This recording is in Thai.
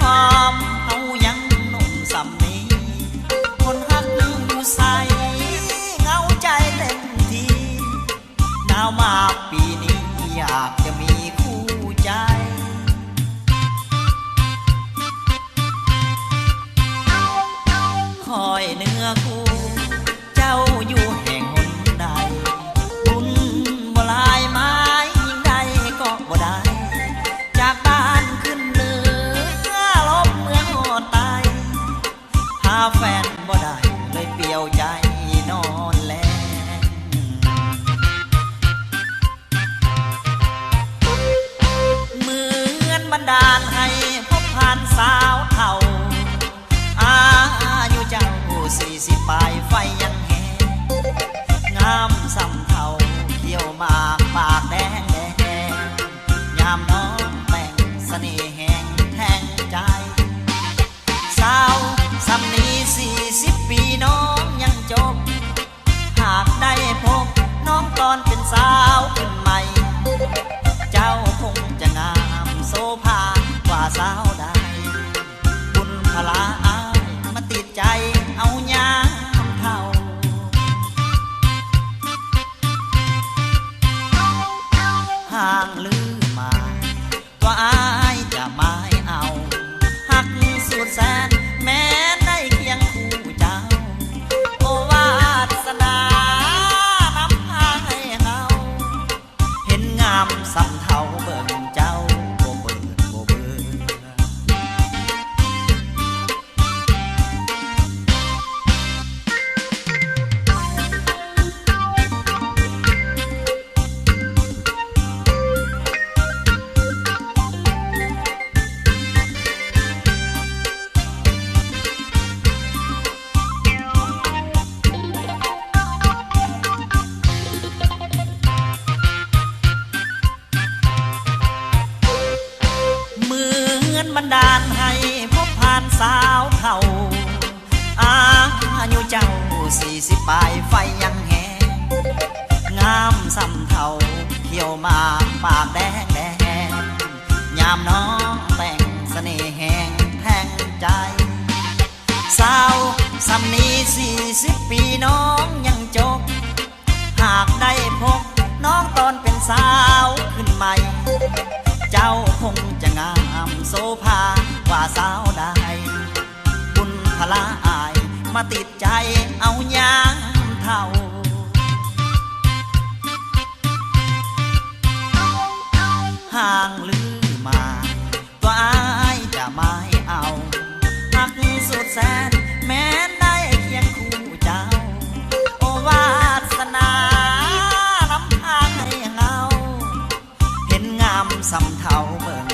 ฟอร์ม ดาลให้พบผ่านสาวเท่าอายุเจ้าสี่สิบปลายไฟยังแหงง ก บันดาลให้พบผ่านสาวเท่าอายุเจ้าสี่สิบปลายไฟยังแหงงามสำเทาเขียวหมากปากแดงแดงยามน้องแต่งเสน่ห์แหงแทงใจ สาวสำนีสี่สิบ โซภากว่าสาวใดบุญพลาอายมาติดใจเอายามเท่าห่างลือมาตัวอายจะไม่เอาหักสุดแสนแม้นได้เคียงคู่เจ้า โอวาสนานำพาให้เงา เห็นงามสำเทาเบิ่ง